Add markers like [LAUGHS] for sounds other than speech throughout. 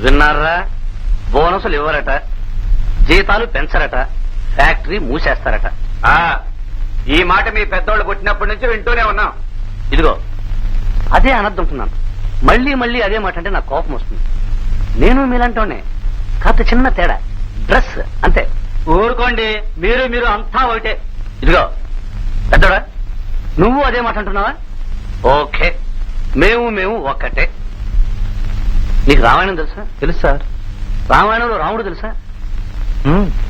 విన్నారా? బోనసులు ఇవ్వరట. జీతాలు పెంచరట. ఫ్యాక్టరీ మూసేస్తారట. ఆ ఈ మాట మీ పెద్దోళ్ళు పుట్టినప్పటి నుంచి వింటూనే ఉన్నాం. ఇదిగో అదే అనద్దుంటున్నాను మళ్ళీ మళ్ళీ అదే మాట అంటే నాకు కోపం వస్తుంది. నేను మీలాంటోనే కాస్త చిన్న తేడా. డ్రెస్ అంతే. ఊరుకోండి. మీరు మీరు అంతా ఒకటే. ఇదిగో పెద్దోడా నువ్వు అదే మాట అంటున్నావా? ఓకే. మేము మేము ఒక్కటే. నీకు రామాయణం తెలుసా? తెలుసు సార్. రామాయణంలో రాముడు తెలుసా?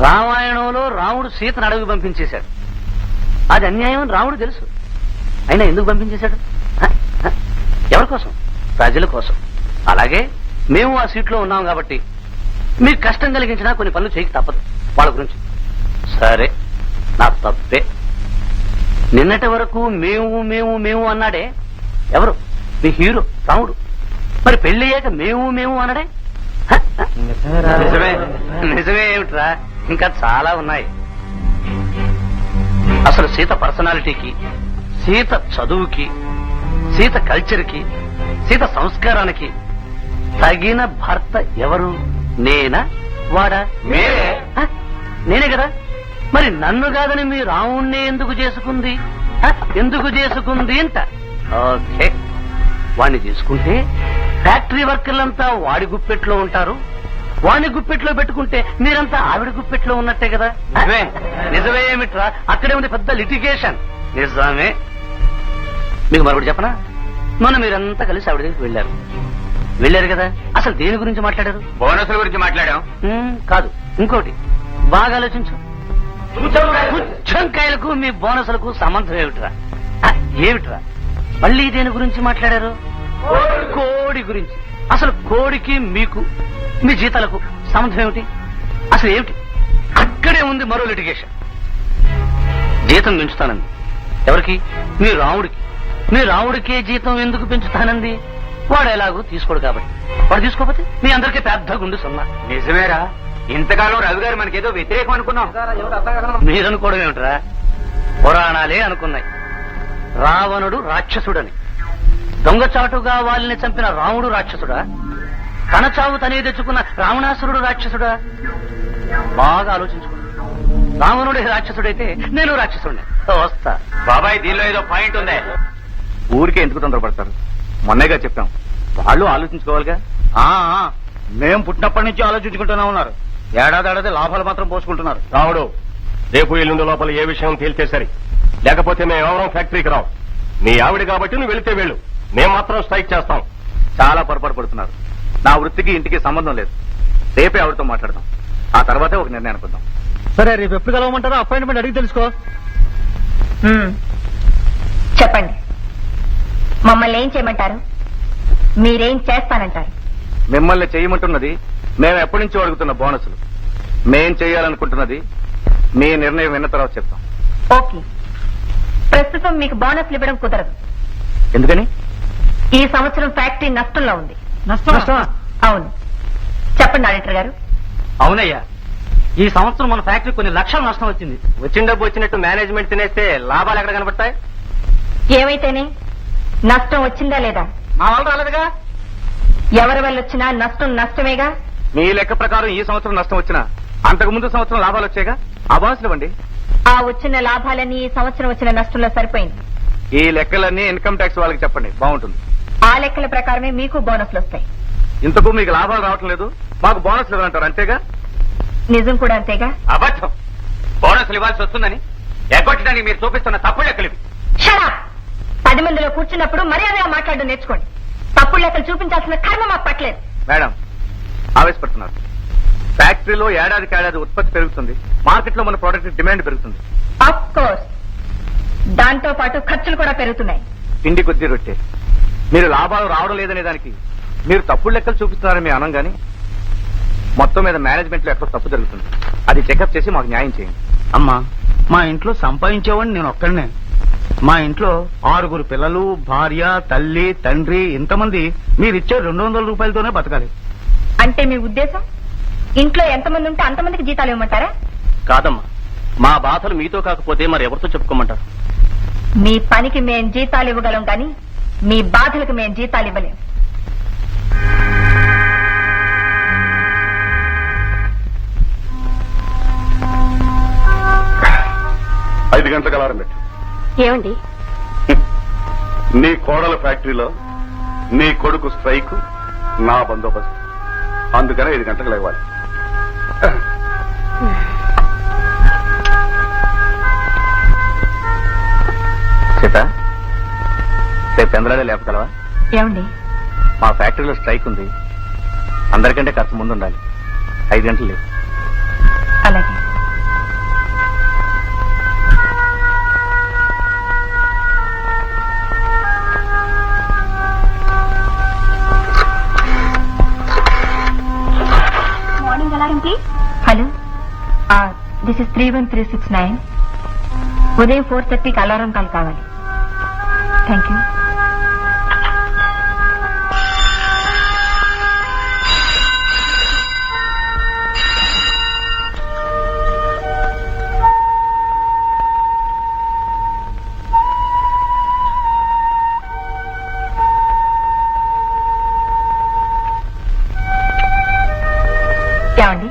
రామాయణంలో రాముడు సీతను అడవి పంపించేశాడు. అది అన్యాయం అని రాముడు తెలుసు. అయినా ఎందుకు పంపించేశాడు? ఎవరి కోసం? ప్రజల కోసం. అలాగే మేము ఆ సీట్లో ఉన్నాం కాబట్టి మీకు కష్టం కలిగించినా కొన్ని పనులు చేయక తప్పదు. వాళ్ళ గురించి. సరే నా తప్పే. నిన్నటి వరకు మేము మేము మేము అన్నాడే ఎవరు? మీ హీరో రాముడు. మరి పెళ్ళయ్యాక మేము మేము అన్నాడే హ? హ? నిజమే నిజమే ఏమిట్రా? ఇంకా చాలా ఉన్నాయి. అసలు సీత పర్సనాలిటీకి సీత చదువుకి సీత కల్చర్కి సీత సంస్కారానికి తగిన భర్త ఎవరు? నేనా? వాడా? నేనే. కదా? మరి నన్ను కాదని మీ రావుణ్ణి ఎందుకు చేసుకుంది? హ? ఎందుకు చేసుకుంది అంట. ఓకే. వాణ్ణి తీసుకుంటే ఫ్యాక్టరీ వర్కర్లంతా వాడి గుప్పెట్లో ఉంటారు. వాణ్ణి గుప్పెట్లో పెట్టుకుంటే మీరంతా ఆవిడ గుప్పెట్లో ఉన్నట్టే కదా? నిజమే. నిజమే ఏమిట్రా? అక్కడే ఉంది పెద్ద లిటిగేషన్. నిజమే. మీకు మరొకటి చెప్పనా? మొన్న మీరంతా కలిసి ఆవిడ దగ్గరికి వెళ్ళారు. వెళ్ళారు కదా? అసలు దేని గురించి మాట్లాడారు? బోనసుల గురించి మాట్లాడాం. కాదు ఇంకోటి. బాగా ఆలోచించు. పుచ్చంకాయలకు మీ బోనసులకు సంబంధం ఏమిట్రా? ఏమిట్రా? మళ్ళీ దేని గురించి మాట్లాడారు? కోడి గురించి. అసలు కోడికి మీకు మీ జీతాలకు సంబంధం ఏమిటి? అసలు ఏమిటి? అక్కడే ఉంది మరో లిటిగేషన్ జీతం పెంచుతానంది. ఎవరికి? మీ రాముడికి. మీ రాముడికే జీతం ఎందుకు పెంచుతానంది? వాడు ఎలాగో తీసుకోడు కాబట్టి. వాడు తీసుకోకపోతే మీ అందరికీ పెద్ద గుండు సున్నా. నిజమేరా. ఇంతకాలం రవి గారు మనకేదో వ్యతిరేకం అనుకున్నాం. మీరనుకోవడం ఏమిట్రా? పురాణాలే అనుకున్నాయి. రావణుడు రాక్షసుడని. దొంగచాటుగా వాళ్ళని చంపిన రాముడు రాక్షసుడా? తన చావు తనే తెచ్చుకున్న రావణాసురుడు రాక్షసుడా? బాగా ఆలోచించుకో. రావణుడు రాక్షసుడైతే నేను రాక్షసుడిని. వస్తా. బాబాయ్ దీనిలో ఏదో పాయింట్ ఉందే. ఊరికే ఎందుకు తొందరపడతారు? మొన్నేగా చెప్పాం. వాళ్ళు ఆలోచించుకోవాలిగా? మేం పుట్టినప్పటి నుంచి ఆలోచించుకుంటూనే ఉన్నారు. ఏడాది ఏడాది లాభాలు మాత్రం పోసుకుంటున్నారు. రావుడు రేపు ఎల్లుండి లోపల ఏ విషయం తేల్తే సరి లేకపోతే మేము ఎవరం ఫ్యాక్టరీకి రావు. నీ ఆవిడ కాబట్టి నువ్వు వెళితే వెళ్ళు. మేము మాత్రం స్ట్రైక్ చేస్తాం. చాలా పొరపాటు పడుతున్నారు. నా వృత్తికి ఇంటికి సంబంధం లేదు. రేపే ఆవిడతో మాట్లాడదాం. ఆ తర్వాతే ఒక నిర్ణయం అనుకుందాం. సరే రేపు ఎప్పుడు కలవమంటారో అపాయింట్మెంట్ అడిగి తెలుసుకో. మ్మ్. చెప్పండి. మమ్మల్ని ఏం చేయమంటారు? మీరేం చేస్తానంటారు? మిమ్మల్ని చేయమంటున్నది మేము ఎప్పటి నుంచో అడుగుతున్న బోనసులు. మేం చేయాలనుకుంటున్నది మీ నిర్ణయం విన్న తర్వాత చెప్తాం. ఓకే. ప్రస్తుతం మీకు బోనస్లు ఇవ్వడం కుదరదు. ఎందుకని? ఈ సంవత్సరం ఫ్యాక్టరీ నష్టంలో ఉంది. నష్టమా? అవును. చెప్పండి ఆడిటర్ గారు. అవునయ్యా. ఈ సంవత్సరం మన ఫ్యాక్టరీ కొన్ని లక్షల నష్టం వచ్చింది. వచ్చిన డబ్బు వచ్చినట్టు మేనేజ్మెంట్ తినేస్తే లాభాలు ఎక్కడ కనబడతాయి? ఏమైతేనే నష్టం వచ్చిందా లేదా? మా వాళ్ళు రాలేదుగా? ఎవరి వల్ల వచ్చినా నష్టం నష్టమేగా? మీ లెక్క ప్రకారం ఈ సంవత్సరం నష్టం వచ్చినా అంతకు ముందు సంవత్సరం లాభాలు వచ్చాయిగా? ఆ బాసులు ఇవ్వండి. ఆ వచ్చిన లాభాలన్నీ ఈ సంవత్సరం వచ్చిన నష్టంలో సరిపోయింది. ఈ లెక్కలన్నీ ఇన్కమ్ ట్యాక్స్ వాళ్ళకి చెప్పండి. బాగుంటుంది. ఆ లెక్కల ప్రకారమే మీకు బోనస్లు వస్తాయి. ఇంతకు మీకు లాభాలు రావటం లేదు. మాకు బోనస్లు ఇవ్వాలంటారు అంతేగా? నిజం కూడా అంతేగా? అబద్ధం. బోనసులు ఇవ్వాల్సి వస్తుందని ఎగ్గొట్టడానికి మీరు చూపిస్తున్న తప్పుడు లెక్కలు ఇవి. షరా పది మందిలో కూర్చున్నప్పుడు మర్యాదగా మాట్లాడడం నేర్చుకోండి. తప్పుడు లెక్కలు చూపించాల్సిన కర్మ మాకు పట్టలేదు. మేడం ఆవేశపడుతున్నారు. ఫ్యాక్టరీలో ఏడాదికి ఏడాది ఉత్పత్తి పెరుగుతుంది. మార్కెట్లో మన ప్రోడక్ట్ డిమాండ్ పెరుగుతుంది. కోర్స్ దాంతో పాటు ఖర్చులు కూడా పెరుగుతున్నాయి. తిండి కొద్దీ రొట్టె. మీరు లాభాలు రావడం లేదనే దానికి మీరు తప్పుడు లెక్కలు చూపిస్తున్నారని మీ అనం గాని మొత్తం మీద మేనేజ్మెంట్లో ఎక్కడో తప్పు జరుగుతుంది. అది చెకప్ చేసి మాకు న్యాయం చేయండి. అమ్మా మా ఇంట్లో సంపాదించేవాడిని నేను ఒక్కడనే. మా ఇంట్లో ఆరుగురు పిల్లలు భార్య తల్లి తండ్రి ఇంతమంది మీరిచ్చే రెండు వందల రూపాయలతోనే బతకాలి. అంటే మీ ఉద్దేశం? ఇంట్లో ఎంతమంది ఉంటే అంతమందికి జీతాలు ఇవ్వమంటారా? కాదమ్మా మా బాధలు మీతో కాకపోతే మరి ఎవరితో చెప్పుకోమంటారు? మీ పనికి మేం జీతాలు ఇవ్వగలం కానీ మీ బాధలకు మేము జీతాలు ఇవ్వలేము ఐదు గంటలకు అలారం పెట్టు. ఏమండి? [LAUGHS] నీ కోడల ఫ్యాక్టరీలో నీ కొడుకు స్ట్రైక్ నా బందోబస్తు. అందుకనే ఐదు గంటలకు లేవాలి. [LAUGHS] రేపు చంద్రాలే లేపగలవా ఏమండి? మా ఫ్యాక్టరీలో స్ట్రైక్ ఉంది. అందరికంటే కాస్త ముందు ఉండాలి ఐదు గంటలు లేవు అలాగే. Hello this is three one three six nine ఉదయం ఫోర్ థర్టీకి అలారం కాల్ కావాలి. థ్యాంక్ యూ ఏమండి?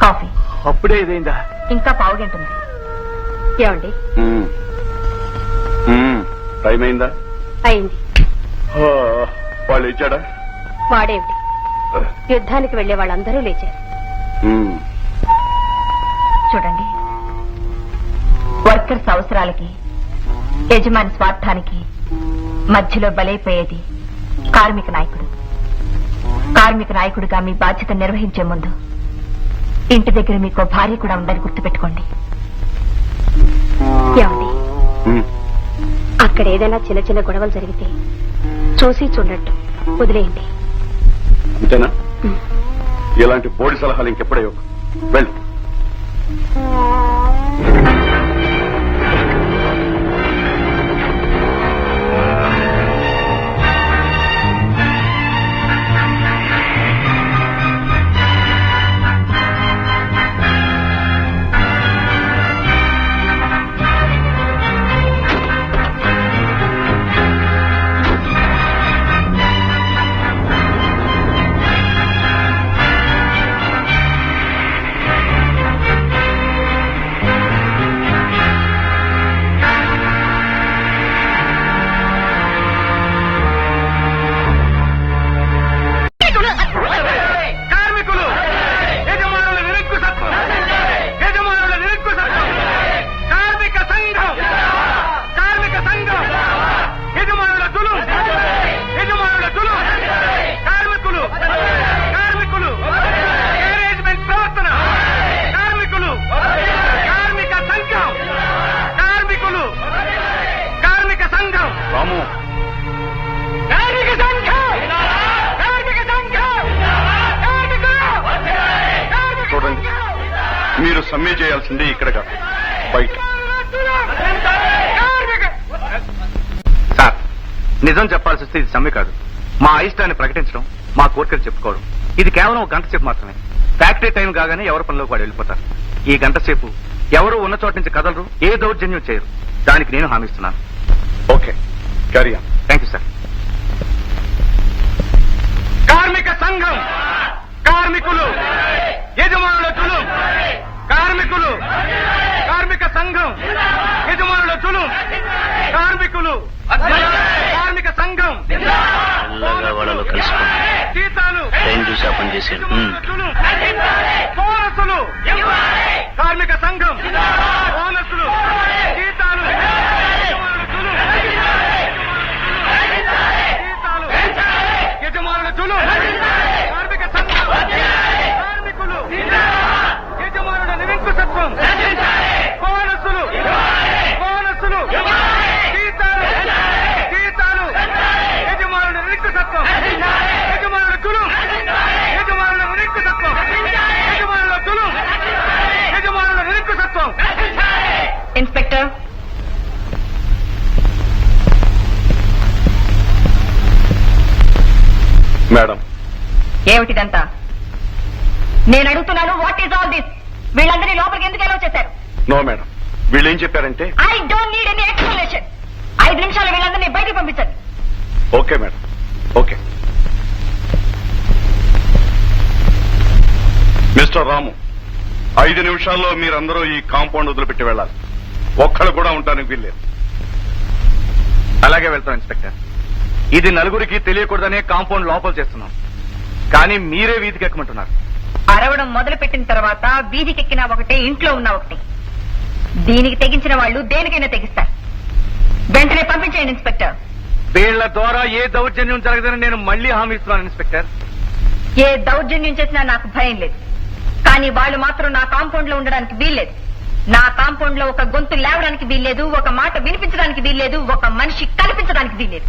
కాఫీ. అప్పుడే ఇదైందా? ఇంకా పావు గంట ఉంది. ఏమండి. టైం అయిందా? అయింది. ఆ, వాళ్ళు ఇచ్చాడా వాడేమిటి? యుద్ధానికి వెళ్ళే వాళ్ళందరూ లేచారు. చూడండి. వర్కర్స్ అవసరాలకి యజమాని స్వార్థానికి మధ్యలో బలైపోయేది కార్మిక నాయకుడు. కార్మిక నాయకుడిగా మీ బాధ్యత నిర్వహించే ముందు ఇంటి దగ్గర మీకు భార్య కూడా ఉందని గుర్తుపెట్టుకోండి. ఏమండి. అక్కడ ఏదైనా చిన్న చిన్న గొడవలు జరిగితే చూసి చూడట్టు. వదిలేయండి. అంతేనా? ఇలాంటి బోడి సలహాలు ఇంకెప్పుడే. వెళ్ళు. సమ్మె చేయాల్సింది ఇక్కడ కాదు. బయట. సార్ నిజం చెప్పాల్సి వస్తే ఇది సమ్మె కాదు. మా అయిష్టాన్ని ప్రకటించడం మా కోరికలు చెప్పుకోవడం. ఇది కేవలం ఒక గంట సేపు మాత్రమే. ఫ్యాక్టరీ టైం కాగానే ఎవరి పనిలోకి వాడు వెళ్ళిపోతారు. ఈ గంట సేపు ఎవరు ఉన్న చోట నుంచి కదలరు ఏ దౌర్జన్యం చేయరు. దానికి నేను హామీ ఇస్తున్నాను. ఓకే. థ్యాంక్ యూ సార్ కార్మిక సంఘం కార్మికులు యజమానుల కార్మికులు కార్మిక సంఘం యజమానుల తులు కార్మికులు కార్మిక సంఘం వాళ్ళలో కలుసుకోండి. జీతాలు టైం చూసి ఆ పని చేసేయండి. ఉమ్. తులు. బోనసులు కార్మిక సంఘం బోనసులు జీతాలు యజమానుల తులు. జీతాలు యజమానుల తులు కార్మిక సంఘం కార్మికులు యజమానుల నిరంకుశత్వం బోనసులు బోనసులు జీతాలు జీతాలు యజమానుల నిరంకుశత్వం యజమానుల తులు యజమానుల నిరంకుశత్వం యజమానుల తులు యజమానుల నిరంకుశత్వం ఇన్స్పెక్టర్ మేడం. ఏమిటిదంతా? నేను అడుగుతున్నాను వాట్ ఈస్ ఆల్ దిస్ వీళ్ళందరినీ లోపలికి ఎందుకు ఎలా చేశారు? No madam. వీళ్ళు ఏం చెప్పారంటే I don't need any explanation ఐదు నిమిషాలు వీళ్ళందరినీ బయటికి పంపించండి. Okay madam. Okay. Mister Ramu ఐదు నిమిషాల్లో మీరందరూ ఈ కాంపౌండ్ వదిలిపెట్టి వెళ్ళాలి. ఒక్కళ్ళు కూడా ఉండడానికి వీల్లేదు. అలాగే వెళ్తాం ఇన్స్పెక్టర్. ఇది నలుగురికి తెలియకూడదనే కాంపౌండ్ లోపల చేస్తున్నాం. కానీ మీరే వీధికి ఎక్కమంటున్నారు. అరవడం మొదలు పెట్టిన తర్వాత వీధికెక్కినా ఒకటే ఇంట్లో ఉన్నా ఒకటే. దీనికి తెగించిన వాళ్ళు దేనికైనా తెగిస్తారు. వెంటనే పంపించేయండి ఇన్స్పెక్టర్. వీళ్ళ ద్వారా ఏ దౌర్జన్యం జరగదని నేను మళ్ళీ హామీ ఇస్తున్నాను ఇన్స్పెక్టర్. ఏ దౌర్జన్యం చేసినా నాకు భయం లేదు. కానీ వాళ్ళు మాత్రం నా కాంపౌండ్లో ఉండడానికి వీల్లేదు. నా కాంపౌండ్లో ఒక గొంతు లేవడానికి వీల్లేదు ఒక మాట వినిపించడానికి వీల్లేదు ఒక మనిషి కనిపించడానికి వీల్లేదు.